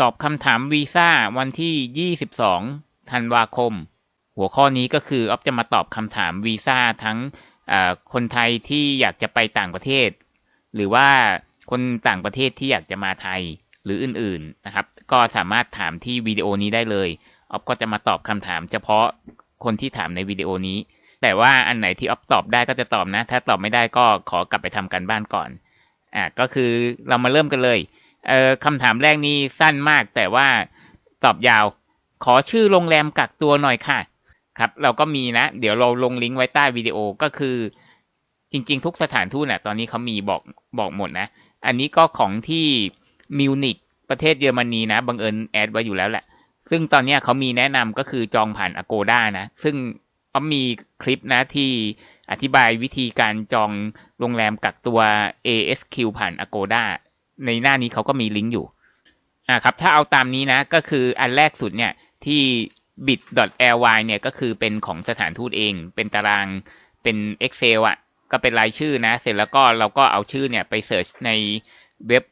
ตอบคำถามวีซ่าวันที่ 22 ธันวาคม หัวข้อนี้ก็คือออฟจะมาตอบคำถามวีซ่าทั้งคนไทยที่อยากจะไปต่างประเทศ หรือว่าคนต่างประเทศที่อยากจะมาไทยหรืออื่นๆนะครับ ก็สามารถถามที่วิดีโอนี้ได้เลยออฟก็จะมาตอบคำถาม เฉพาะคนที่ถามในวิดีโอนี้ แต่ว่าอันไหนที่ออฟตอบได้ก็จะตอบนะ ถ้าตอบไม่ได้ก็ขอกลับไปทำกันบ้านก่อนอ่าก็คือเรามาเริ่มกันเลย เอ่อคำถามแรกนี้สั้นมาก แต่ว่าตอบยาว ขอชื่อโรงแรมกักตัวหน่อยค่ะ ครับ เราก็มีนะ เดี๋ยวเราลงลิงก์ไว้ใต้วิดีโอก็คือ จริง ๆ ทุกสถานทูตน่ะตอนนี้เขามีบอกบอกหมดนะ อันนี้ก็ของที่มิวนิกประเทศเยอรมนีนะบังเอิญแอดไว้อยู่แล้วแหละ ซึ่งตอนนี้เขามีแนะนำก็คือจองผ่าน Agoda นะ ซึ่งเขามีคลิปนะที่อธิบายวิธีการจองโรงแรมกักตัว ASQ ผ่าน Agoda ในหน้านี้เขาก็มีลิงก์อยู่อ่าครับถ้าเอาตามนี้นะก็คืออันแรกสุดเนี่ยที่ bit.ly เนี่ยก็คือเป็นของสถานทูตเอง เป็นตารางเป็น Excel อะ่ะก็เป็นรายชื่อนะ เสร็จแล้วก็เราก็เอาชื่อเนี่ยไปเสิร์ชในเว็บ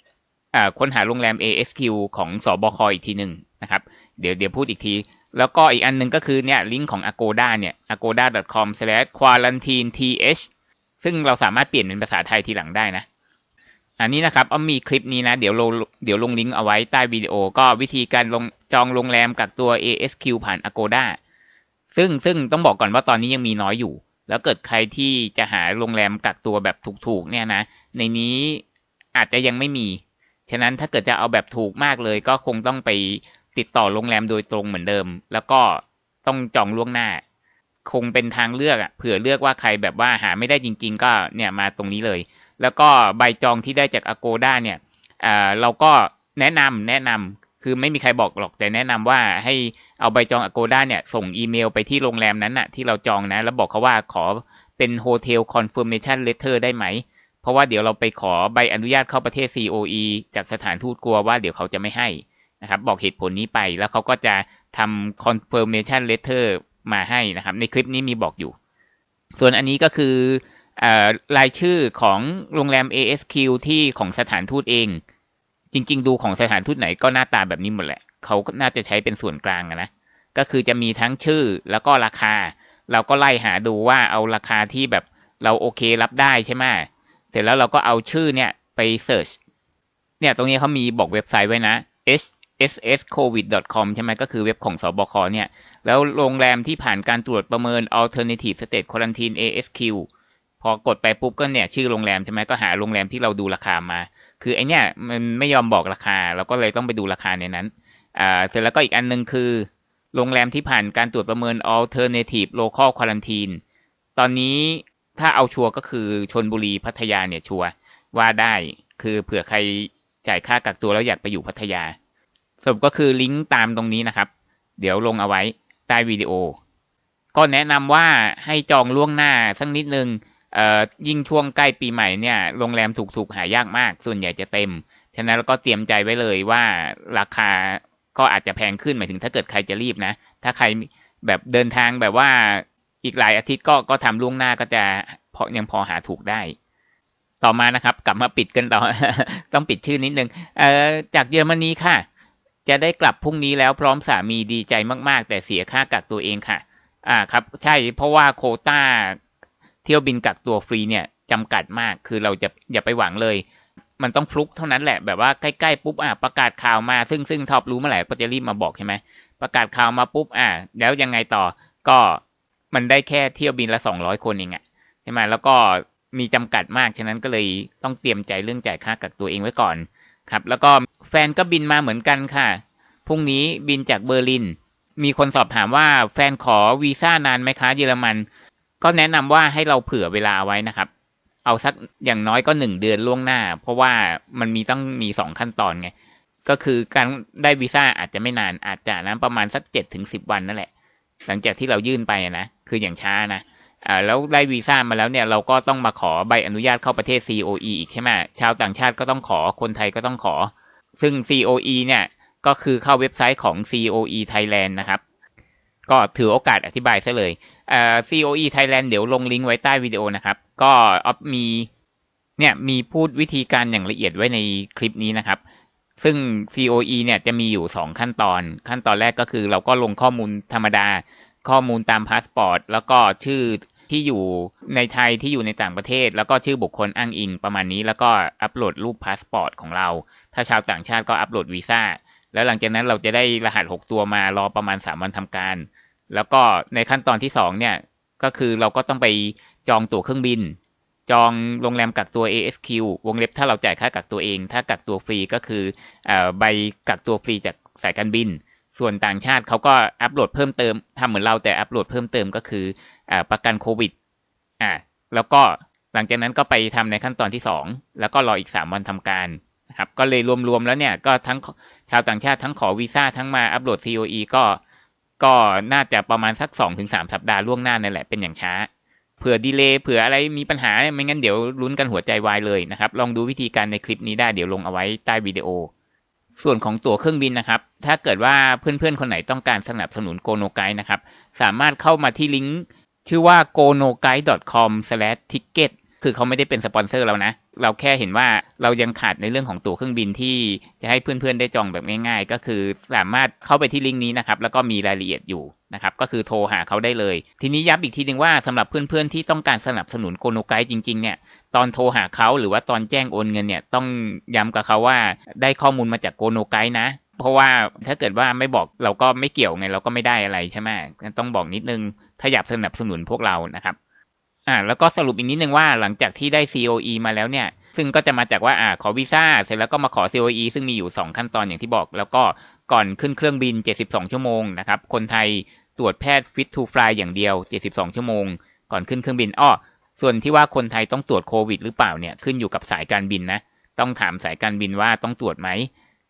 ค้นหาโรงแรม ASQ ของสอบคอีกทีหนึ่งนะครับ เดี๋ยวเดี๋ยวพูดอีกที แล้วก็อีกอันนึงก็คือเนี่ยลิงก์ของ Agoda เนี่ย agoda.com/quarantineth ซึ่งเราสามารถเปลี่ยนเป็นภาษาไทยทีหลังได้นะ อันนี้นะครับเอามีคลิปนี้นะ เดี๋ยวลงเดี๋ยวลงลิงก์เอาไว้ใต้วิดีโอ ก็วิธีการลงจองโรงแรมกักตัว ASQ ผ่าน Agoda ซึ่งซึ่งต้องบอกก่อนว่าตอนนี้ยังมีน้อยอยู่ แล้วเกิดใครที่จะหาโรงแรมกักตัวแบบถูกๆเนี่ยนะ ในนี้อาจจะยังไม่มี ฉะนั้นถ้าเกิดจะเอาแบบถูกมากเลย ก็คงต้องไปติดต่อโรงแรมโดยตรงเหมือนเดิม แล้วก็ต้องจองล่วงหน้า คงเป็นทางเลือกอะเผื่อเลือกว่าใครแบบว่าหาไม่ได้จริง ๆ ก็เนี่ยมาตรงนี้เลย แล้วก็ใบจองที่ได้จาก Agoda เนี่ยเราก็แนะนำแนะนำคือไม่มีใครบอกหรอกแต่แนะนำว่าให้เอาใบจอง Agoda เนี่ยส่งอีเมลไปที่โรงแรมนั้นน่ะที่เราจองนะ แล้วบอกเขาว่าขอเป็น Hotel Confirmation Letter ได้ไหม เพราะว่าเดี๋ยวเราไปขอใบอนุญาตเข้าประเทศ COE จากสถานทูตกลัวว่าเดี๋ยวเขาจะไม่ให้นะครับบอกเหตุผลนี้ไปแล้วเขาก็จะทำ confirmation letter มาให้นะครับ ในคลิปนี้มีบอกอยู่ ส่วนอันนี้ก็คือ รายชื่อของโรงแรม ASQ ที่ของสถานทูตเอง จริง ๆ ดูของสถานทูตไหนก็หน้าตาแบบนี้หมดแหละ เขาน่าจะใช้เป็นส่วนกลางนะ ก็คือจะมีทั้งชื่อแล้วก็ราคา เราก็ไล่หาดูว่าเอาราคาที่แบบเราโอเครับได้ใช่ไหมเสร็จแล้วเราก็เอาชื่อเนี่ยไปเสิร์ช เนี่ยตรงนี้เขามีบอกเว็บไซต์ไว้นะ hsscovid.com ใช่ไหมก็คือเว็บของสบคเนี่ย แล้วโรงแรมที่ผ่านการตรวจประเมิน alternative state quarantine ASQ พอกดไปปุ๊บก็เนี่ยชื่อโรงแรมใช่ไหมก็หาโรงแรมที่เราดูราคามา คือไอเนี่ยมันไม่ยอมบอกราคา เราก็เลยต้องไปดูราคาในนั้นอ่าเสร็จแล้วก็อีกอันนึงคือ โรงแรมที่ผ่านการตรวจประเมิน alternative local quarantine ตอนนี้ถ้าเอาชัวร์ก็คือชนบุรีพัทยาเนี่ยชัวร์ว่าได้คือเผื่อใครจ่ายค่ากักตัวแล้วอยากไปอยู่พัทยา สรุปก็คือลิงก์ตามตรงนี้นะครับ เดี๋ยวลงเอาไว้ใต้วิดีโอ ก็แนะนำว่าให้จองล่วงหน้าสักนิดนึง เอ่อยิ่งช่วงใกล้ปีใหม่เนี่ยโรงแรมถูกๆหายากมาก ส่วนใหญ่จะเต็ม ฉะนั้นเราก็เตรียมใจไว้เลยว่าราคาก็อาจจะแพงขึ้นหมายถึงถ้าเกิดใครจะรีบนะ ถ้าใครแบบเดินทางแบบว่าอีกหลายอาทิตย์ก็ก็ทำล่วงหน้าก็จะพอยังพอหาถูกได้ ต่อมานะครับ กลับมาปิดกันต่อ ต้องปิดชื่อนิดนึงเอ่อจากเยอรมนีค่ะ จะได้กลับพรุ่งนี้แล้วพร้อมสามีดีใจมาก ๆ แต่เสียค่ากักตัวเองค่ะ อ่าครับ ใช่เพราะว่าโคต้า เที่ยวบินกักตัวฟรีเนี่ยจำกัดมากคือเราจะอย่าไปหวังเลย มันต้องฟลุกเท่านั้นแหละแบบว่าใกล้ๆปุ๊บอะประกาศข่าวมาซึ่งซึ่งท็อปรู้เมื่อไหร่ก็จะรีบมาบอกใช่ไหมประกาศข่าวมาปุ๊บอะแล้วยังไงต่อก็มันได้แค่เที่ยวบินละสองร้อยคนเองอะใช่ไหมแล้วก็มีจำกัดมากฉะนั้นก็เลยต้องเตรียมใจเรื่องจ่ายค่ากักตัวเองไว้ก่อนครับ แล้วก็แฟนก็บินมาเหมือนกันค่ะพรุ่งนี้บินจากเบอร์ลิน มีคนสอบถามว่าแฟนขอวีซ่านานไหมคะเยอรมัน ก็แนะนำว่าให้เราเผื่อเวลาไว้นะครับ เอาสักอย่างน้อยก็หนึ่งเดือนล่วงหน้า เพราะว่ามันมีต้องมีสองขั้นตอนไง ก็คือการได้วีซ่าอาจจะไม่นานอาจจะนะประมาณสักเจ็ดถึงสิบวันนั่นแหละ หลังจากที่เรายื่นไปนะคืออย่างช้านะอ่าแล้วได้วีซ่ามาแล้วเนี่ยเราก็ต้องมาขอใบอนุญาตเข้าประเทศ COE อีกใช่ไหมชาวต่างชาติก็ต้องขอคนไทยก็ต้องขอ ซึ่ง COE เนี่ยก็คือเข้าเว็บไซต์ของ COE Thailand นะครับ ก็ถือโอกาสอธิบายซะเลยเอ่า COE Thailand เดี๋ยวลงลิงก์ไว้ใต้วิดีโอนะครับ ก็ออฟมีเนี่ยมีพูดวิธีการอย่างละเอียดไว้ในคลิปนี้นะครับ ซึ่ง COE เนี่ยจะมีอยู่สองขั้นตอน ขั้นตอนแรกก็คือเราก็ลงข้อมูลธรรมดา ข้อมูลตามพาสปอร์ต แล้วก็ชื่อที่อยู่ในไทยที่อยู่ในต่างประเทศ แล้วก็ชื่อบุคคลอ้างอิงประมาณนี้ แล้วก็อัปโหลดรูปพาสปอร์ตของเรา ถ้าชาวต่างชาติก็อัปโหลดวีซ่า แล้วหลังจากนั้นเราจะได้รหัส 6 ตัวมารอประมาณ 3 วันทำการ แล้วก็ในขั้นตอนที่ 2 เนี่ย ก็คือเราก็ต้องไปจองตั๋วเครื่องบิน จองโรงแรมกักตัว ASQ วงเล็บถ้าเราจ่ายค่ากักตัวเอง ถ้ากักตัวฟรีก็คืออใบกักตัวฟรีจากสายการบิน ส่วนต่างชาติเขาก็อัปโหลดเพิ่มเติมทำเหมือนเราแต่อัปโหลดเพิ่มเติมก็คืออประกันโควิดอ่าแล้วก็หลังจากนั้นก็ไปทำในขั้นตอนที่สองแล้วก็รออีกสามวันทำการ นะครับก็เลยรวมๆแล้วเนี่ยก็ทั้งชาวต่างชาติทั้งขอวีซ่าทั้งมาอัปโหลด COE ก็ก็น่าจะประมาณสักสองถึงสามสัปดาห์ล่วงหน้านั่นแหละเป็นอย่างช้าเผื่อดีเลย์เผื่ออะไรมีปัญหาไม่งั้นเดี๋ยวลุ้นกันหัวใจวายเลยนะครับ ลองดูวิธีการในคลิปนี้ได้เดี๋ยวลงเอาไว้ใต้วิดีโอ ส่วนของตั๋วเครื่องบินนะครับ ถ้าเกิดว่าเพื่อนๆ คนไหนต้องการสนับสนุนโกโนไกด์นะครับ สามารถเข้ามาที่ลิงก์ชื่อว่า gonoguide.com/ticket คือเขาไม่ได้เป็นสปอนเซอร์เรานะ เราแค่เห็นว่าเรายังขาดในเรื่องของตั๋วเครื่องบินที่จะให้เพื่อนๆได้จองแบบง่าย ๆ ก็คือสามารถเข้าไปที่ลิงก์นี้นะครับ แล้วก็มีรายละเอียดอยู่นะครับ ก็คือโทรหาเขาได้เลย ทีนี้ย้ำอีกทีหนึ่งว่าสำหรับเพื่อนๆที่ต้องการสนับสนุนโกโนไกด์จริงๆเนี่ยตอนโทรหาเขาหรือว่าตอนแจ้งโอนเงินเนี่ยต้องย้ำกับเขาว่าได้ข้อมูลมาจากโกโนไกด์นะเพราะว่าถ้าเกิดว่าไม่บอกเราก็ไม่เกี่ยวไงเราก็ไม่ได้อะไรใช่ไหมต้องบอกนิดนึงถ้าอยากสนับสนุนพวกเรานะครับ อ่าแล้วก็สรุปอีกนิดนึงว่าหลังจากที่ได้ COE มาแล้วเนี่ยซึ่งก็จะมาจากว่าอ่าขอวีซ่าเสร็จแล้วก็มาขอ COE ซึ่งมีอยู่ 2 ขั้นตอนอย่างที่บอก แล้วก็ก่อนขึ้นเครื่องบิน 72 ชั่วโมงนะครับคนไทยตรวจแพทย์ fit to fly อย่างเดียว 72 ชั่วโมง ก่อนขึ้นเครื่องบินอ้อส่วนที่ว่าคนไทยต้องตรวจโควิดหรือเปล่าเนี่ยขึ้นอยู่กับสายการบินนะต้องถามสายการบินว่าต้องตรวจไหม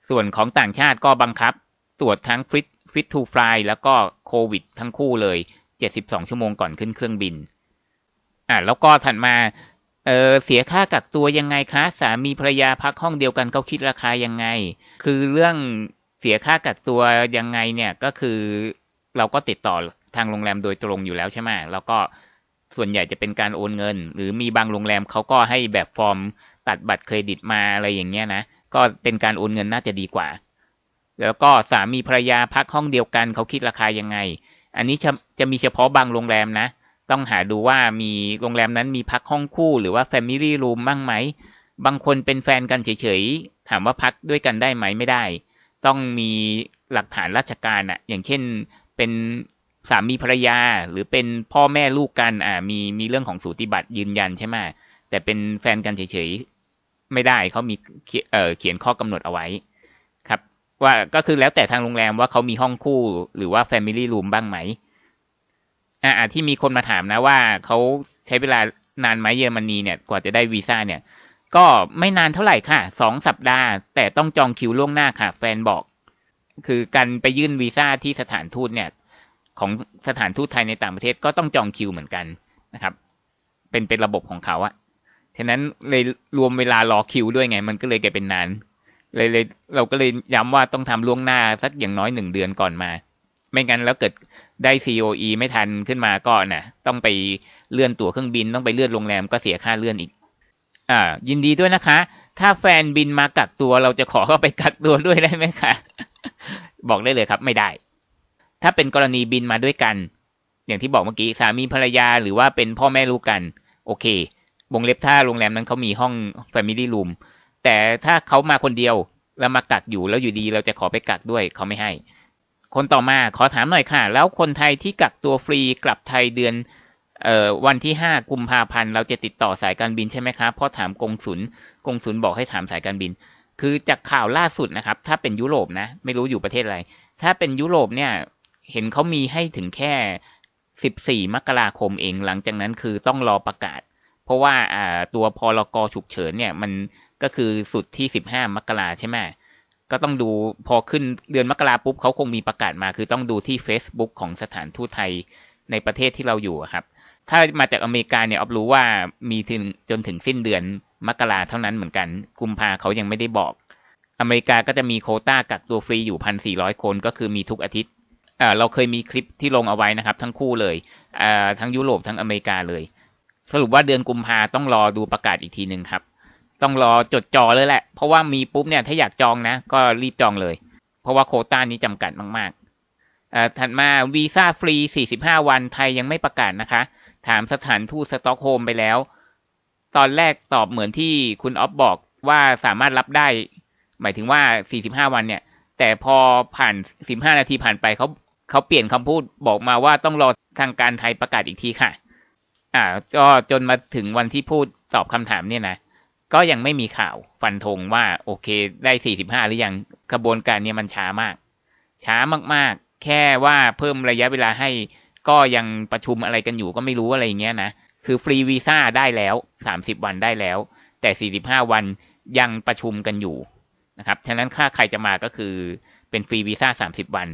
ส่วนของต่างชาติก็บังคับ ตรวจทั้ง fit fit to fly แล้วก็โควิดทั้งคู่เลย 72 ชั่วโมงก่อนขึ้นเครื่องบิน อ่าแล้วก็ถัดมาเออเสียค่ากักตัวยังไงคะ สามีภรรยาพักห้องเดียวกันเขาคิดราคายังไง คือเรื่องเสียค่ากักตัวยังไงเนี่ยก็คือเราก็ติดต่อทางโรงแรมโดยตรงอยู่แล้วใช่ไหมแล้วก็ส่วนใหญ่จะเป็นการโอนเงิน หรือมีบางโรงแรมเขาก็ให้แบบฟอร์มตัดบัตรเครดิตมาอะไรอย่างเงี้ยนะก็เป็นการโอนเงินน่าจะดีกว่า แล้วก็สามีภรรยาพักห้องเดียวกันเขาคิดราคายังไง อันนี้จะจะมีเฉพาะบางโรงแรมนะ ต้องหาดูว่ามีโรงแรมนั้นมีพักห้องคู่หรือว่า Family Room บ้างไหม บางคนเป็นแฟนกันเฉยๆ ถามว่าพักด้วยกันได้ไหมไม่ได้ ต้องมีหลักฐานราชการอะอย่างเช่นเป็นสามีภรรยาหรือเป็นพ่อแม่ลูกกันอ่ามีมีเรื่องของสูติบัตรยืนยันใช่ไหมแต่เป็นแฟนกันเฉยๆ ไม่ได้เขามีเเขียนข้อกำหนดเอาไว้ครับ ว่าก็คือแล้วแต่ทางโรงแรมว่าเขามีห้องคู่หรือว่า Family Room บ้างไหม อ่าที่มีคนมาถามนะว่าเขาใช้เวลานานไหมเยอรมนีเนี่ยกว่าจะได้วีซ่าเนี่ย ก็ไม่นานเท่าไหร่ค่ะสองสัปดาห์ แต่ต้องจองคิวล่วงหน้าค่ะ แฟนบอก คือการไปยื่นวีซ่าที่สถานทูตเนี่ย ของสถานทูตไทยในต่างประเทศก็ต้องจองคิวเหมือนกันนะครับ เป็นเป็นระบบของเขาอะฉะนั้นเลยรวมเวลารอคิวด้วยไง มันก็เลยกลายเป็นนานเลยเลยเราก็เลยย้ำว่าต้องทำล่วงหน้าสักอย่างน้อยหนึ่งเดือนก่อนมา ไม่งั้นแล้วเกิด ได้ COE ไม่ทันขึ้นมาก็นะ่ะต้องไปเลื่อนตั๋วเครื่องบินต้องไปเลื่อนโรงแรมก็เสียค่าเลื่อนอีก อ่า ยินดีด้วยนะคะ ถ้าแฟนบินมากักตัวเราจะขอเข้าไปกักตัวด้วยได้ไหมคะ บอกได้เลยครับไม่ได้ ถ้าเป็นกรณีบินมาด้วยกัน อย่างที่บอกเมื่อกี้สามีภรรยาหรือว่าเป็นพ่อแม่ลูกกัน โอเควงเล็บถ้าโรงแรมนั้นเขามีห้อง Family Room แต่ถ้าเขามาคนเดียวแล้วมากักอยู่แล้วอยู่ดีเราจะขอไปกักด้วยเขาไม่ให้ คนต่อมาขอถามหน่อยค่ะ แล้วคนไทยที่กักตัวฟรีกลับไทยเดือนเอ่อวันที่ห้ากุมภาพันธ์เราจะติดต่อสายการบินใช่ไหมครับเพราะถามกงสุลกงสุลบอกให้ถามสายการบิน คือจากข่าวล่าสุดนะครับ ถ้าเป็นยุโรปนะ ไม่รู้อยู่ประเทศอะไร ถ้าเป็นยุโรปเนี่ย เห็นเขามีให้ถึงแค่สิบสี่มกราคมเอง หลังจากนั้นคือต้องรอประกาศ เพราะว่าอ่าตัวพรกฉุกเฉินเนี่ยมันก็คือสุดที่สิบห้ามกราใช่ไหม ก็ต้องดูพอขึ้นเดือนมกราปุ๊บเขาคงมีประกาศมา คือต้องดูที่ Facebook ของสถานทูตไทยในประเทศที่เราอยู่ครับ ถ้ามาจากอเมริกาเนี่ยออฟรู้ว่ามีถึงจนถึงสิ้นเดือนมกราเท่านั้นเหมือนกัน กุมภาเขายังไม่ได้บอก อเมริกาก็จะมีโคต้ากักตัวฟรีอยู่พันสี่ร้อยคน ก็คือมีทุกอาทิตย์เราเคยมีคลิปที่ลงเอาไว้นะครับ ทั้งคู่เลยทั้งยุโรปทั้งอเมริกาเลย สรุปว่าเดือนกุมภาต้องรอดูประกาศอีกทีหนึ่งครับ ต้องรอจดจอเลยแหละ เพราะว่ามีปุ๊บเนี่ยถ้าอยากจองนะ ก็รีบจองเลย เพราะว่าโคต้านี้จำกัดมากๆอ่ถัดมาวีซ่าฟรี 45 วันไทยยังไม่ประกาศนะคะ ถามสถานทูตสต็อกโฮล์มไปแล้ว ตอนแรกตอบเหมือนที่คุณออฟบอกว่าสามารถรับได้ หมายถึงว่า 45 วันเนี่ย แต่พอผ่าน 15 นาทีผ่านไปเขาเขาเปลี่ยนคำพูดบอกมาว่าต้องรอทางการไทยประกาศอีกทีค่ะ อ่า ก็จนมาถึงวันที่พูดตอบคำถามเนี่ยนะ ก็ยังไม่มีข่าวฟันธงว่าโอเคได้ 45 หรือยังกระบวนการนี่ยมันช้ามาก ช้ามากๆ แค่ว่าเพิ่มระยะเวลาให้ก็ยังประชุมอะไรกันอยู่ก็ไม่รู้อะไรอย่างเงี้ยนะ คือฟรีวีซ่าได้แล้ว 30 วันได้แล้ว แต่ 45 วันยังประชุมกันอยู่นะครับ ฉะนั้นค่าใครจะมาก็คือเป็นฟรีวีซ่า 30 วัน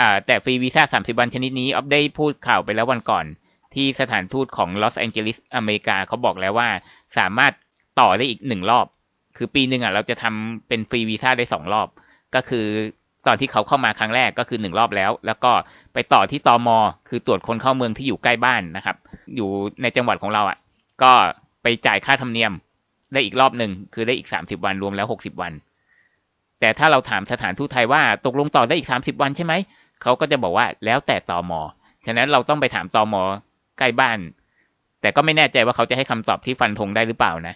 อ่าแต่ฟรีวีซ่า 30 วันชนิดนี้ออฟได้พูดข่าวไปแล้ววันก่อน ที่สถานทูตของลอสแองเจลิสอเมริกาเขาบอกแล้วว่าสามารถ ต่อได้อีกหนึ่งรอบ คือปีหนึ่งอะเราจะทำเป็นฟรีวีซ่าได้สองรอบ ก็คือตอนที่เขาเข้ามาครั้งแรกก็คือหนึ่งรอบแล้ว แล้วก็ไปต่อที่ตอมอคือตรวจคนเข้าเมืองที่อยู่ใกล้บ้านนะครับ อยู่ในจังหวัดของเราอะ ก็ไปจ่ายค่าธรรมเนียมได้อีกรอบหนึ่งคือได้อีกสามสิบวันรวมแล้วหกสิบวัน แต่ถ้าเราถามสถานทูตไทยว่าตกลงต่อได้อีกสามสิบวันใช่ไหมเขาก็จะบอกว่าแล้วแต่ตอมอฉะนั้นเราต้องไปถามตอมอใกล้บ้าน แต่ก็ไม่แน่ใจว่าเขาจะให้คำตอบที่ฟันธงได้หรือเปล่านะ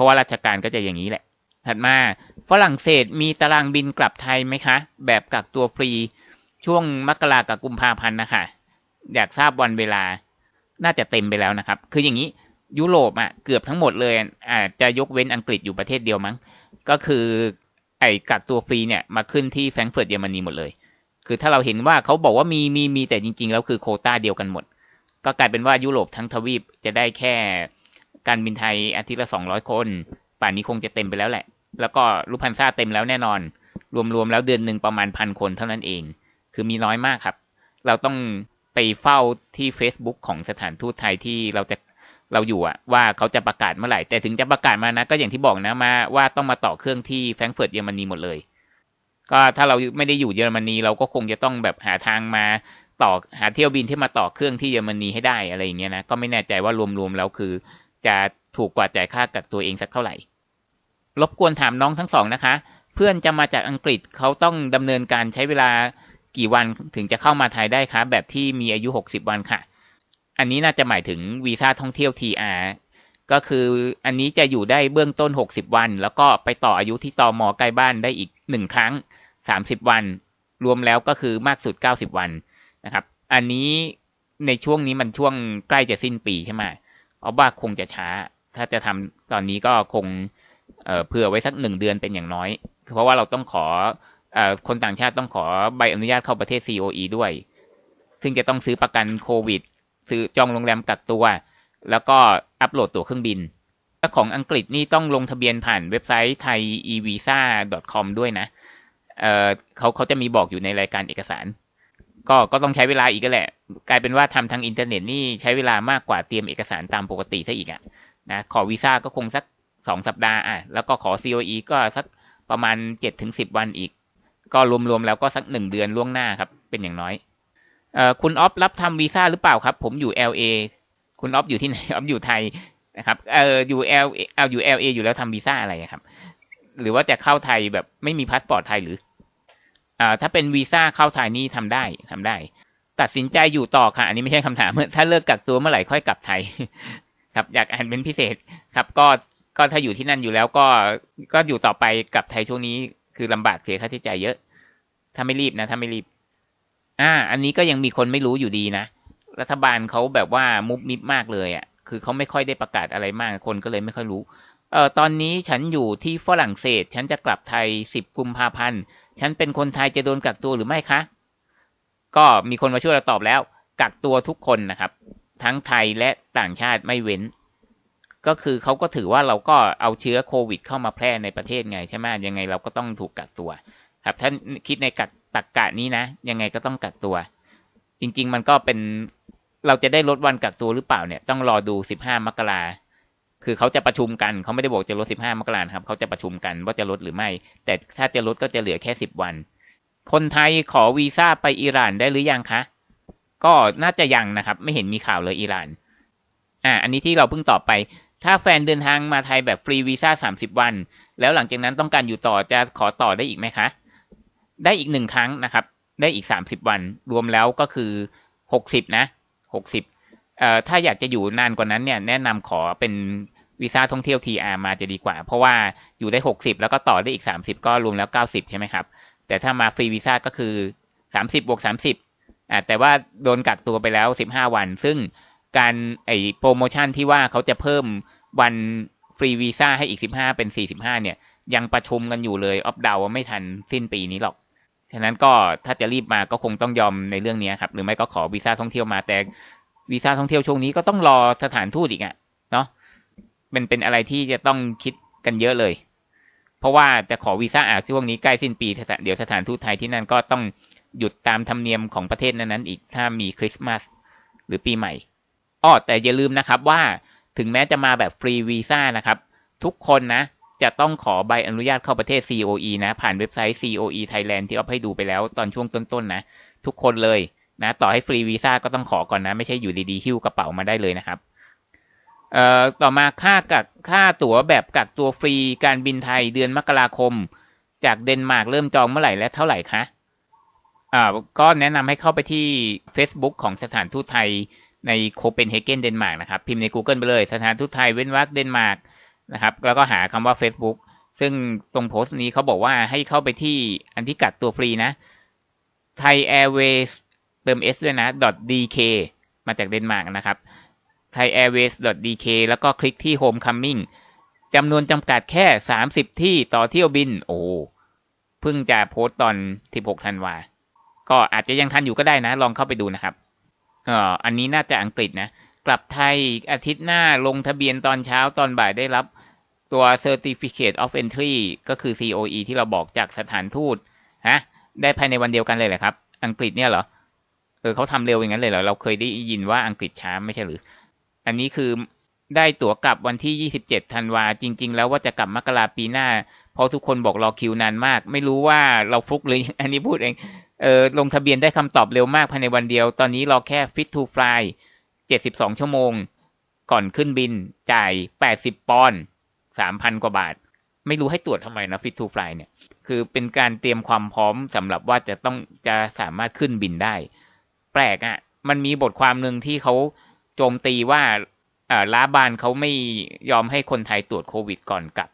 ราะว่าราชการก็จะอย่างนี้แหละ ถัดมาฝรั่งเศสมีตารางบินกลับไทยไหมคะ แบบกักตัวฟรีช่วงมกรากับกุมภาพันธ์นะคะอยากทราบวันเวลาน่าจะเต็มไปแล้วนะครับ คืออย่างนี้ยุโรปอะเกือบทั้งหมดเลยอาจจะยกเว้นอังกฤษอยู่ประเทศเดียวมั้ง ก็คือไอ้กักตัวฟรีเนี่ยมาขึ้นที่แฟรงก์เฟิร์ตเยอรมนีหมดเลย คือถ้าเราเห็นว่าเขาบอกว่ามีมีมีแต่จริง ๆ แล้วคือโคต้าเดียวกันหมด ก็กลายเป็นว่ายุโรปทั้งทวีปจะได้แค่ การบินไทยอาทิตย์ละสองร้อยคน ป่านนี้คงจะเต็มไปแล้วแหละ แล้วก็ลูพันซ่าเต็มแล้วแน่นอน รวมๆแล้วเดือนหนึ่งประมาณพันคนเท่านั้นเอง คือมีน้อยมากครับ เราต้องไปเฝ้าที่ Facebook ของสถานทูตไทยที่เราจะเราอยู่อะว่าเขาจะประกาศเมื่อไหร่ แต่ถึงจะประกาศมานะ ก็อย่างที่บอกนะมาว่าต้องมาต่อเครื่องที่แฟรงก์เฟิร์ตเยอรมนีหมดเลย ก็ถ้าเราไม่ได้อยู่เยอรมนีเราก็คงจะต้องแบบหาทางมาต่อหาเที่ยวบินที่มาต่อเครื่องที่เยอรมนีให้ได้อะไรอย่างเงี้ยนะก็ไม่แน่ใจว่ารวมๆแล้วคือ จะถูกกว่าจ่ายค่ากักตัวเองสักเท่าไหร่ รบกวนถามน้องทั้งสองนะคะ เพื่อนจะมาจากอังกฤษเขาต้องดำเนินการใช้เวลากี่วันถึงจะเข้ามาไทยได้คะ แบบที่มีอายุ 60 วันค่ะ อันนี้น่าจะหมายถึงวีซ่าท่องเที่ยว TR ก็คืออันนี้จะอยู่ได้เบื้องต้น 60 วัน แล้วก็ไปต่ออายุที่ตอมอใกล้บ้านได้อีกหนึ่งครั้ง 30 วัน รวมแล้วก็คือมากสุด 90 วันนะครับ อันนี้ในช่วงนี้มันช่วงใกล้จะสิ้นปีใช่ไหม เอาว่าคงจะช้า ถ้าจะทำตอนนี้ก็คงเเผื่อไว้สักหนึ่งเดือนเป็นอย่างน้อย เพราะว่าเราต้องขออคนต่างชาติต้องขอใบอนุญาตเข้าประเทศ COE ด้วย ซึ่งจะต้องซื้อประกันโควิด ซื้อจองโรงแรมกักตัว แล้วก็อัปโหลดตั๋วเครื่องบินถ้าของอังกฤษนี่ต้องลงทะเบียนผ่านเว็บไซต์ไทย evisa.com ด้วยนะเเขาเขาจะมีบอกอยู่ในรายการเอกสาร ก็ก็ต้องใช้เวลาอีกก็แหละ กลายเป็นว่าทำทางอินเทอร์เน็ตนี่ใช้เวลามากกว่าเตรียมเอกสารตามปกติซะอีกอะ่ะนะขอวีซ่าก็คงสักสองสัปดาห์อะแล้วก็ขอ COE ก็สักประมาณเจ็ดถึงสิบวันอีก ก็รวมๆแล้วก็สักหนึ่งเดือนล่วงหน้าครับ เป็นอย่างน้อยเอ่อคุณออฟรับทำวีซ่าหรือเปล่าครับ ผมอยู่ LA คุณออฟอยู่ที่ไหนออฟอยู่ไทยนะครับเอออยู่ L เอาอยู่ LA อยู่แล้วทำวีซ่าอะไรครับ หรือว่าจะเข้าไทยแบบไม่มีพาสปอร์ตไทยหรืออ่าถ้าเป็นวีซ่าเข้าไทยนี่ทำได้ทำได้ ตัดสินใจอยู่ต่อค่ะ อันนี้ไม่ใช่คำถามถ้าเลิกกักตัวเมื่อไหร่ค่อยกลับไทย ครับอยากอ่านเป็นพิเศษครับ ก็ก็ถ้าอยู่ที่นั่นอยู่แล้วก็ก็อยู่ต่อไปกลับไทยช่วงนี้ คือลำบากเสียค่าใช้จ่ายเยอะ ถ้าไม่รีบนะ ถ้าไม่รีบ อ่า อันนี้ก็ยังมีคนไม่รู้อยู่ดีนะรัฐบาลเขาแบบว่ามุบมิบมากเลยอะ่ะ คือเขาไม่ค่อยได้ประกาศอะไรมากคนก็เลยไม่ค่อยรู้เอ่อตอนนี้ฉันอยู่ที่ฝรั่งเศส ฉันจะกลับไทยสิบกุมภาพันธ์ ฉันเป็นคนไทยจะโดนกักตัวหรือไม่คะ ก็มีคนมาช่วยเราตอบแล้ว กักตัวทุกคนนะครับ ทั้งไทยและต่างชาติไม่เว้น ก็คือเขาก็ถือว่าเราก็เอาเชื้อโควิด เข้ามาแพร่ในประเทศไงใช่ไหมยังไงเราก็ต้องถูกกักตัว ครับถ้านคิดในกักตักกะนี้นะ ยังไงก็ต้องกักตัว จริง ๆ มันก็เป็นเราจะได้ลดวันกักตัวหรือเปล่าเนี่ยต้องรอดูสิบห้ามกราคือเขาจะประชุมกันเขาไม่ได้บอกจะลดสิบห้ามกราครับเขาจะประชุมกันว่าจะลดหรือไม่ แต่ถ้าจะลดก็จะเหลือแค่สิบวัน คนไทยขอวีซ่าไปอิหร่านได้หรือยังคะ ก็น่าจะยังนะครับ ไม่เห็นมีข่าวเลยอิหร่าน อ่า อันนี้ที่เราเพิ่งตอบไป ถ้าแฟนเดินทางมาไทยแบบฟรีวีซ่า30วัน แล้วหลังจากนั้นต้องการอยู่ต่อจะขอต่อได้อีกไหมคะ ได้อีกหนึ่งครั้งนะครับ ได้อีก30วัน รวมแล้วก็คือ60นะ60เอ่อ ถ้าอยากจะอยู่นานกว่านั้นเนี่ย แนะนำขอเป็นวีซ่าท่องเที่ยว TR มาจะดีกว่า เพราะว่าอยู่ได้60แล้วก็ต่อได้อีก30ก็รวมแล้ว90ใช่ไหมครับ แต่ถ้ามาฟรีวีซ่าก็คือ30บบวก30อ่าแต่ว่าโดนกักตัวไปแล้ว15วัน ซึ่งการไอโปรโมชั่นที่ว่าเขาจะเพิ่มวันฟรีวีซ่าให้อีก15เป็น45เนี่ย ยังประชุมกันอยู่เลยออฟดาวไม่ทันสิ้นปีนี้หรอก ฉะนั้นก็ถ้าจะรีบมาก็คงต้องยอมในเรื่องนี้ครับ หรือไม่ก็ขอวีซ่าท่องเที่ยวมาแต่วีซ่าท่องเที่ยวช่วงนี้ก็ต้องรอสถานทูตอีกอะเนาะเป็นเป็นอะไรที่จะต้องคิดกันเยอะเลย เพราะว่าจะขอวีซ่าอาช่วงนี้ใกล้สิ้นปีเดี๋ยวสถานทูตไทยที่นั่นก็ต้องหยุดตามธรรมเนียมของประเทศนั้นๆอีกถ้ามีคริสต์มาสหรือปีใหม่อ้อแต่อย่าลืมนะครับว่าถึงแม้จะมาแบบฟรีวีซ่านะครับ ทุกคนนะ จะต้องขอใบอนุญาตเข้าประเทศ COE นะ ผ่านเว็บไซต์ COE Thailand ที่เอาให้ดูไปแล้วตอนช่วงต้นๆนะทุกคนเลยนะ ต่อให้ฟรีวีซ่าก็ต้องขอก่อนนะ ไม่ใช่อยู่ดีๆ หิ้วกระเป๋ามาได้เลยนะครับ เอ่อต่อมาค่ากักค่าตั๋วแบบกักตัวฟรีการบินไทยเดือนมกราคม จากเดนมาร์กเริ่มจองเมื่อไหร่และเท่าไหร่คะอ่าก็แนะนำให้เข้าไปที่ Facebook ของสถานทูตไทยในโคเปนเฮเกนเดนมาร์กนะครับ พิมพ์ใน Google ไปเลยสถานทูตไทยเว้นวรรคเดนมาร์กนะครับ แล้วก็หาคำว่า Facebook ซึ่งตรงโพสต์นี้เขาบอกว่าให้เข้าไปที่อันที่กักตัวฟรีนะไทยแอร์เวย์เติม s ด้วยนะ .dk มาจากเดนมาร์กนะครับ thai airways dk แล้วก็คลิกที่ homecoming จำนวนจำกัดแค่ 30 ที่ต่อเที่ยวบิน โอ้เพิ่งจะโพสต์ตอน 16 ธันวา ก็อาจจะยังทันอยู่ก็ได้นะ ลองเข้าไปดูนะครับเอ่ออันนี้น่าจะอังกฤษนะ กลับไทยอาทิตย์หน้าลงทะเบียนตอนเช้าตอนบ่ายได้รับตัว Certificate of Entry ก็คือ COE ที่เราบอกจากสถานทูตฮะ ได้ภายในวันเดียวกันเลยแหละครับ อังกฤษเนี่ยเหรอ เออเขาทำเร็วอย่างนั้นเลยเหรอ เราเคยได้ยินว่าอังกฤษช้าไม่ใช่หรือ อันนี้คือได้ตั๋วกลับวันที่ 27 ธันวา จริง ๆ แล้วว่าจะกลับมกราปีหน้า เพราะทุกคนบอกรอคิวนานมาก ไม่รู้ว่าเราฟุกหรืออันนี้พูดเอง เออลงทะเบียนได้คำตอบเร็วมากภายในวันเดียว ตอนนี้รอแค่ fit to fly 72 ชั่วโมง ก่อนขึ้นบิน จ่าย 80 ปอนด์3,000 กว่าบาท ไม่รู้ให้ตรวจทำไมนะ fit to fly เนี่ย คือเป็นการเตรียมความพร้อมสำหรับว่าจะต้องจะสามารถขึ้นบินได้ แปลกอะ่ะ มันมีบทความหนึ่งที่เขา โจมตีว่าล้าบานเขาไม่ยอมให้คนไทยตรวจโควิดก่อนกลับ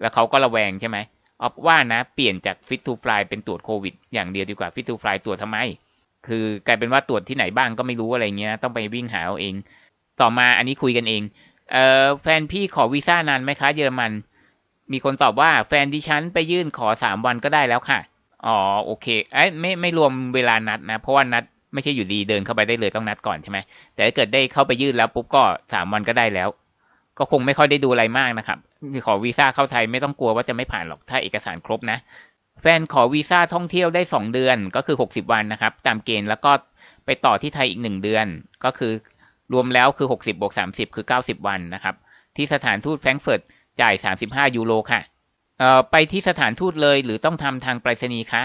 แล้วเขาก็ระแวงใช่ไหมออฟว่านะ เปลี่ยนจาก fit to fly เป็นตรวจโควิดอย่างเดียวดีกว่า fit to fly ตรวจทำไม คือกลายเป็นว่าตรวจที่ไหนบ้างก็ไม่รู้อะไรเงี้ย ต้องไปวิ่งหาเอาเอง ต่อมาอันนี้คุยกันเองเออแฟนพี่ขอวีซ่านานไหมคะเยอรมัน มีคนตอบว่าแฟนดิฉันไปยื่นขอสามวันก็ได้แล้วค่ะ อ๋อโอเคเอ้ไม่ไม่รวมเวลานัดนะ เพราะว่านัด ไม่ใช่อยู่ดีเดินเข้าไปได้เลยต้องนัดก่อนใช่ไหมแต่ถ้าเกิดได้เข้าไปยื่นแล้วปุ๊บก็สามวันก็ได้แล้ว ก็คงไม่ค่อยได้ดูอะไรมากนะครับขอวีซ่าเข้าไทยไม่ต้องกลัวว่าจะไม่ผ่านหรอกถ้าเอกสารครบนะ แฟนขอวีซ่าท่องเที่ยวได้สองเดือนก็คือหกสิบวันนะครับ ตามเกณฑ์แล้วก็ไปต่อที่ไทยอีกหนึ่งเดือน ก็คือรวมแล้วคือหกสิบบวกสามสิบคือเก้าสิบวันนะครับ ที่สถานทูตแฟรงก์เฟิร์ตจ่ายสามสิบห้ายูโรค่ะเอ่อไปที่สถานทูตเลยหรือต้องทำทางไปรษณีย์คะ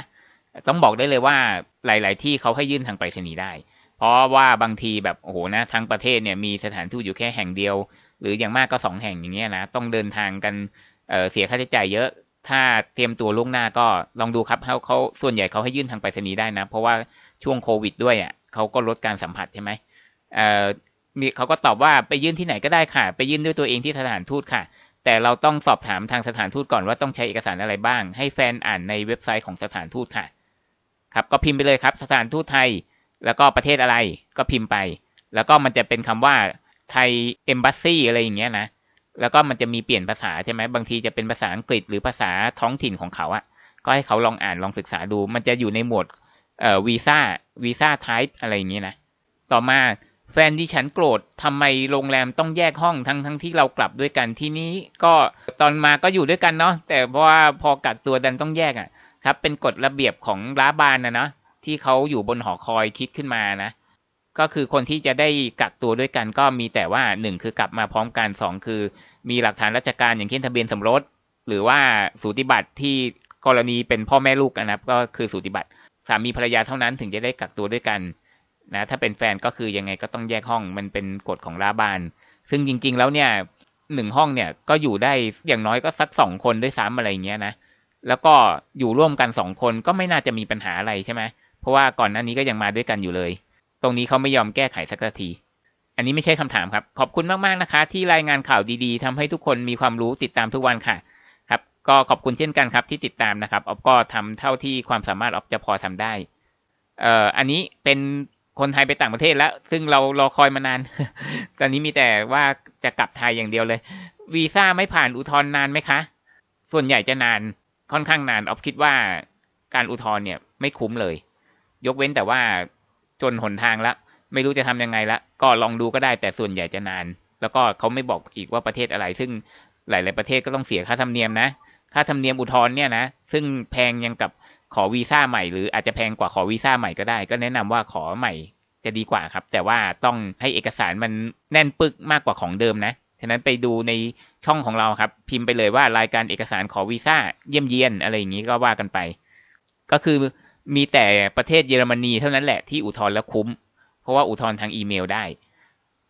ต้องบอกได้เลยว่าหลาย ๆ ที่เขาให้ยื่นทางไปรษณีย์ได้ เพราะว่าบางทีแบบโอ้โหนะทั้งประเทศเนี่ยมีสถานทูตอยู่แค่แห่งเดียว หรืออย่างมากก็สองแห่งอย่างเงี้ยนะต้องเดินทางกันเเสียค่าใช้จ่ายเยอะ ถ้าเตรียมตัวล่วงหน้าก็ลองดูครับเขาเขาส่วนใหญ่เขาให้ยื่นทางไปรษณีย์ได้นะ เพราะว่าช่วงโควิด ด้วยอะเขาก็ลดการสัมผัสใช่ไหมเอ่อมีเขาก็ตอบว่าไปยื่นที่ไหนก็ได้ค่ะ ไปยื่นด้วยตัวเองที่สถานทูตค่ะ แต่เราต้องสอบถามทางสถานทูตก่อนว่าต้องใช้เอกสารอะไรบ้าง ให้แฟนอ่านในเว็บไซต์ของสถานทูตค่ะ ครับก็พิมพ์ไปเลยครับ สถานทูตไทย แล้วก็ประเทศอะไรก็พิมพ์ไป แล้วก็มันจะเป็นคำว่าไทยเอมบัสซี่อะไรอย่างเงี้ยนะแล้วก็มันจะมีเปลี่ยนภาษาใช่ไหมบางทีจะเป็นภาษาอังกฤษหรือภาษาท้องถิ่นของเขาอะก็ให้เขาลองอ่านลองศึกษาดู มันจะอยู่ในหมวดเอ่อวีซ่าวีซ่าไทป์อะไรอย่างเงี้ยนะต่อมาแฟนดิฉันโกรธทำไมโรงแรมต้องแยกห้องทั้งทั้งที่เรากลับด้วยกันที่นี้ก็ตอนมาก็อยู่ด้วยกันเนาะแต่เพราะว่าพอกักตัวดันต้องแยกอะ่ะ ครับเป็นกฎระเบียบของร้าบานนะเนาะที่เขาอยู่บนหอคอยคิดขึ้นมานะก็คือคนที่จะได้กักตัวด้วยกันก็มีแต่ว่าหนึ่งคือกลับมาพร้อมกันสองคือมีหลักฐานราชการอย่างเช่นทะเบียนสมรส หรือว่าสูติบัตรที่กรณีเป็นพ่อแม่ลูกนะครับก็คือสูติบัตรสามีภรรยาเท่านั้นถึงจะได้กักตัวด้วยกันนะถ้าเป็นแฟนก็คือยังไงก็ต้องแยกห้องมันเป็นกฎของร้าบาน ซึ่งจริง ๆ แล้วเนี่ยหนึ่งห้องเนี่ยก็อยู่ได้อย่างน้อยก็สักสองคนด้วยซ้ำอะไรเงี้ยนะ แล้วก็อยู่ร่วมกันสองคนก็ไม่น่าจะมีปัญหาอะไรใช่ไหมเพราะว่าก่อนหน้านี้ก็ยังมาด้วยกันอยู่เลย ตรงนี้เขาไม่ยอมแก้ไขสักที อันนี้ไม่ใช่คำถามครับ ขอบคุณมากๆนะคะ ที่รายงานข่าวดีๆทำให้ทุกคนมีความรู้ติดตามทุกวันค่ะ ครับ ก็ขอบคุณเช่นกันครับที่ติดตามนะครับออฟก็ทำเท่าที่ความสามารถออฟจะพอทำได้เอ่ออันนี้เป็นคนไทยไปต่างประเทศแล้ว ซึ่งเรารอคอยมานาน ตอนนี้มีแต่ว่าจะกลับไทยอย่างเดียวเลย วีซ่าไม่ผ่านอุทธรณ์นานไหมคะ ส่วนใหญ่จะนาน ค่อนข้างนานออฟคิดว่าการอุทธรณ์เนี่ยไม่คุ้มเลย ยกเว้นแต่ว่าจนหนทางละ ไม่รู้จะทำยังไงละ ก็ลองดูก็ได้แต่ส่วนใหญ่จะนาน แล้วก็เขาไม่บอกอีกว่าประเทศอะไร ซึ่งหลาย ๆประเทศก็ต้องเสียค่าธรรมเนียมนะ ค่าธรรมเนียมอุทธรณ์เนี่ยนะ ซึ่งแพงยังกับขอวีซ่าใหม่หรืออาจจะแพงกว่าขอวีซ่าใหม่ก็ได้ ก็แนะนำว่าขอใหม่จะดีกว่าครับ แต่ว่าต้องให้เอกสารมันแน่นปึกมากกว่าของเดิมนะ ฉะนั้นไปดูในช่องของเราครับ พิมพ์ไปเลยว่ารายการเอกสารขอวีซ่าเยี่ยมเยียนอะไรอย่างนี้ก็ว่ากันไป ก็คือมีแต่ประเทศเยอรมนีเท่านั้นแหละที่อุทธรณ์แล้วคุ้ม เพราะว่าอุทธรณ์ทางอีเมลได้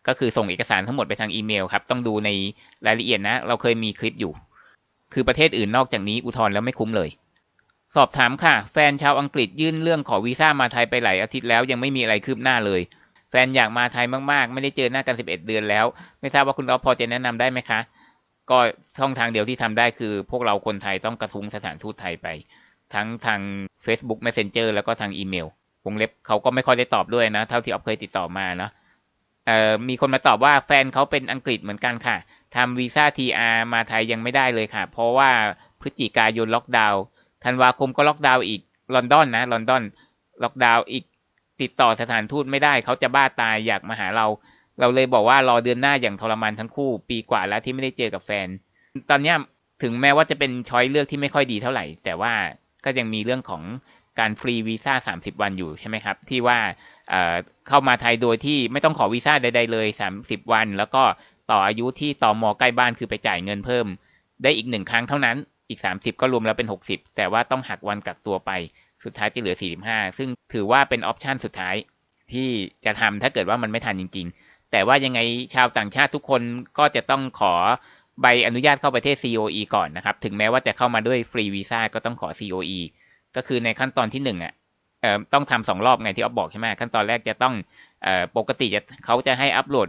ก็คือส่งเอกสารทั้งหมดไปทางอีเมลครับ ต้องดูในรายละเอียดนะ เราเคยมีคลิปอยู่ คือประเทศอื่นนอกจากนี้อุทธรณ์แล้วไม่คุ้มเลย สอบถามค่ะ แฟนชาวอังกฤษยื่นเรื่องขอวีซ่ามาไทยไปหลายอาทิตย์แล้วยังไม่มีอะไรคืบหน้าเลย แฟนอยากมาไทยมากๆ ไม่ได้เจอหน้ากัน 11 เดือนแล้ว ไม่ทราบว่าคุณอ๊อฟพอจะแนะนำได้ไหมคะ ก็ช่องทางเดียวที่ทำได้คือ พวกเราคนไทยต้องกระทุ้งสถานทูตไทยไป ทั้งทาง Facebook Messenger แล้วก็ทางอีเมลวงเล็บเขาก็ไม่ค่อยได้ตอบด้วยนะ เท่าที่ออฟเคยติดต่อมานะเอ่อมีคนมาตอบว่าแฟนเขาเป็นอังกฤษเหมือนกันค่ะทำวีซ่า TR มาไทยยังไม่ได้เลยค่ะ เพราะว่าพฤศจิกายนล็อกดาวน์ธันวาคมก็ล็อกดาวน์อีกลอนดอนนะลอนดอนล็อกดาวน์อีก ติดต่อสถานทูตไม่ได้ เขาจะบ้าตายอยากมาหาเรา เราเลยบอกว่ารอเดือนหน้าอย่างทรมานทั้งคู่ ปีกว่าแล้วที่ไม่ได้เจอกับแฟน ตอนนี้ถึงแม้ว่าจะเป็นช้อยเลือกที่ไม่ค่อยดีเท่าไหร่ แต่ว่าก็ยังมีเรื่องของการฟรีวีซ่า30วันอยู่ใช่ไหมครับ ที่ว่าเเข้ามาไทยโดยที่ไม่ต้องขอวีซ่าใดๆเลย30วัน แล้วก็ต่ออายุที่ต่อมอใกล้บ้านคือไปจ่ายเงินเพิ่ม ได้อีกหนึ่งครั้งเท่านั้นอีก30ก็รวมแล้วเป็น60แต่ว่าต้องหักวันกักตัวไป สุดท้ายจะเหลือ 45 ซึ่งถือว่าเป็นออปชันสุดท้ายที่จะทำถ้าเกิดว่ามันไม่ทันจริง ๆ แต่ว่ายังไงชาวต่างชาติทุกคนก็จะต้องขอใบอนุญาตเข้าประเทศ COE ก่อนนะครับ ถึงแม้ว่าจะเข้ามาด้วยฟรีวีซ่าก็ต้องขอ COE ก็คือในขั้นตอนที่หนึ่งอะต้องทำสองรอบไงที่ออฟบอกใช่ไหมขั้นตอนแรกจะต้องอปกติจะเขาจะให้อัปโหลด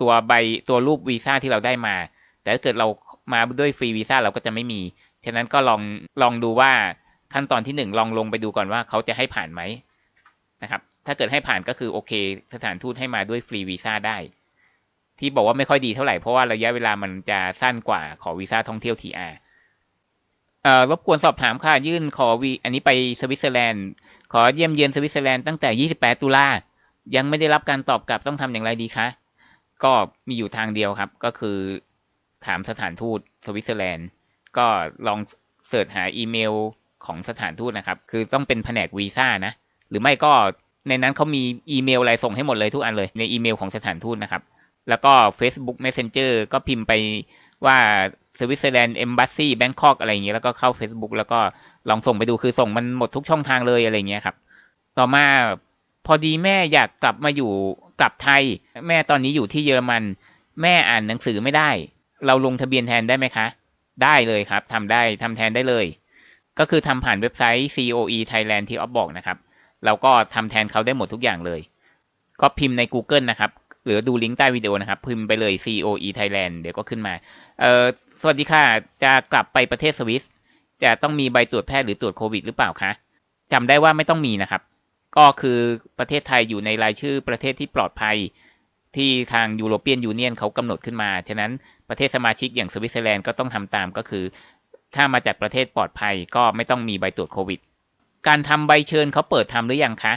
ตัวใบตัวรูปวีซ่าที่เราได้มา แต่ถ้าเกิดเรามาด้วยฟรีวีซ่าเราก็จะไม่มี ฉะนั้นก็ลองลองดูว่า ขั้นตอนที่หนึ่งลองลงไปดูก่อนว่าเขาจะให้ผ่านไหมนะครับ ถ้าเกิดให้ผ่านก็คือโอเค สถานทูตให้มาด้วยฟรีวีซ่าได้ ที่บอกว่าไม่ค่อยดีเท่าไหร่เพราะว่าระยะเวลามันจะสั้นกว่าขอวีซ่าท่องเที่ยว TR เอ่อรบกวนสอบถามค่ะยื่นขอวีอันนี้ไปสวิตเซอร์แลนด์ ขอเยี่ยมเยียนสวิตเซอร์แลนด์ตั้งแต่ 28 ตุลายังไม่ได้รับการตอบกลับต้องทำอย่างไรดีคะ ก็มีอยู่ทางเดียวครับ ก็คือถามสถานทูตสวิตเซอร์แลนด์ ก็ลองเสิร์ชหาอีเมล ของสถานทูตนะครับ คือต้องเป็นแผนกวีซ่านะ หรือไม่ก็ในนั้นเขามีอีเมลอะไรส่งให้หมดเลยทุกอันเลย ในอีเมลของสถานทูตนะครับ แล้วก็ Facebook Messenger ก็พิมพ์ไปว่าสวิตเซอร์แลนด์เอมบัสซี่แบงคอกอะไรอย่างเงี้ยแล้วก็เข้า Facebook แล้วก็ลองส่งไปดูคือส่งมันหมดทุกช่องทางเลยอะไรเงี้ยครับ ต่อมาพอดีแม่อยากกลับมาอยู่กลับไทย แม่ตอนนี้อยู่ที่เยอรมัน แม่อ่านหนังสือไม่ได้ เราลงทะเบียนแทนได้ไหมคะ ได้เลยครับทำได้ทำแทนได้เลย ก็คือทำผ่านเว็บไซต์ COE Thailand ที่ออฟบอกนะครับ เราก็ทำแทนเขาได้หมดทุกอย่างเลย ก็พิมพ์ใน Google นะครับ หรือดูลิงก์ใต้วิดีโอนะครับ พิมพ์ไปเลย COE Thailand เดี๋ยวก็ขึ้นมา เอ่อ สวัสดีค่ะ จะกลับไปประเทศสวิส จะต้องมีใบตรวจแพทย์หรือตรวจโควิดหรือเปล่าคะจำได้ว่าไม่ต้องมีนะครับ ก็คือประเทศไทยอยู่ในรายชื่อประเทศที่ปลอดภัยที่ทางยูโรเปียนยูเนียนเขากำหนดขึ้นมา ฉะนั้นประเทศสมาชิกอย่างสวิตเซอร์แลนด์ก็ต้องทำตามก็คือ ถ้ามาจากประเทศปลอดภัยก็ไม่ต้องมีใบตรวจโควิด การทำใบเชิญเขาเปิดทำหรือยังคะ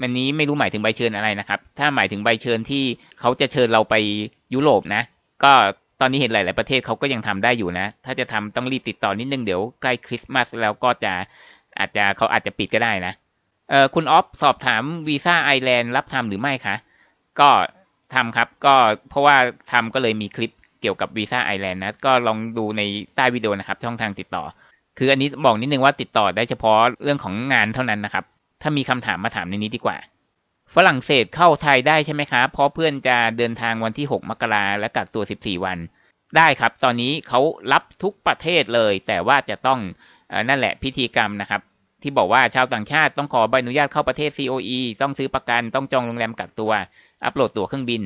มันนี้ไม่รู้หมายถึงใบเชิญอะไรนะครับ ถ้าหมายถึงใบเชิญที่เขาจะเชิญเราไปยุโรปนะ ก็ตอนนี้เห็นหลาย ๆ ประเทศเขาก็ยังทำได้อยู่นะ ถ้าจะทำต้องรีบติดต่อนิดนึงเดี๋ยวใกล้คริสต์มาสแล้วก็จะอาจจะเขาอาจจะปิดก็ได้นะเออคุณออฟสอบถามวีซ่าไอแลนด์รับทำหรือไม่คะ ก็ทำครับ ก็เพราะว่าทำก็เลยมีคลิป เกี่ยวกับวีซ่าไอแลนด์นะก็ลองดูในใต้วิดีโอนะครับ ช่องทางติดต่อ คืออันนี้บอกนิดนึงว่าติดต่อได้เฉพาะเรื่องของงานเท่านั้นนะครับ ถ้ามีคำถามมาถามในนี้ดีกว่า ฝรั่งเศสเข้าไทยได้ใช่ไหมคะเพราะเพื่อนจะเดินทางวันที่ 6 มกราและกักตัว 14 วัน ได้ครับ ตอนนี้เขารับทุกประเทศเลย แต่ว่าจะต้องอนั่นแหละพิธีกรรมนะครับที่บอกว่าชาวต่างชาติต้องขอใบอนุญาตเข้าประเทศ COE ต้องซื้อประกัน ต้องจองโรงแรมกักตัว อัปโหลดตั๋วเครื่องบิน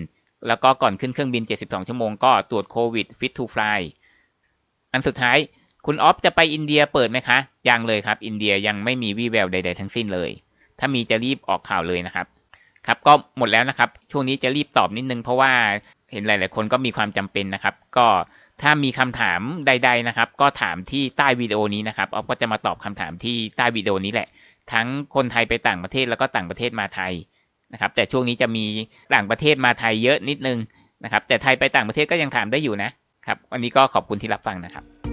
แล้วก็ก่อนขึ้นเครื่องบิน 72 ชั่วโมงก็ตรวจโควิด Fit to Fly อันสุดท้ายคุณออฟจะไปอินเดียเปิดไหมคะ ยังเลยครับ อินเดียยังไม่มีวี่แววใด ๆ ทั้งสิ้นเลย ถ้ามีจะรีบออกข่าวเลยนะครับ ครับก็หมดแล้วนะครับ ช่วงนี้จะรีบตอบนิดนึง เพราะว่าเห็นหลาย ๆ คนก็มีความจำเป็นนะครับ ก็ถ้ามีคำถามใด ๆ นะครับ ก็ถามที่ใต้วิดีโอนี้นะครับออฟก็จะมาตอบคำถามที่ใต้วิดีโอนี้แหละ ทั้งคนไทยไปต่างประเทศแล้วก็ต่างประเทศมาไทย นะครับ แต่ช่วงนี้จะมีต่างประเทศมาไทยเยอะนิดนึงนะครับ แต่ไทยไปต่างประเทศก็ยังถามได้อยู่นะครับ วันนี้ก็ขอบคุณที่รับฟังนะครับ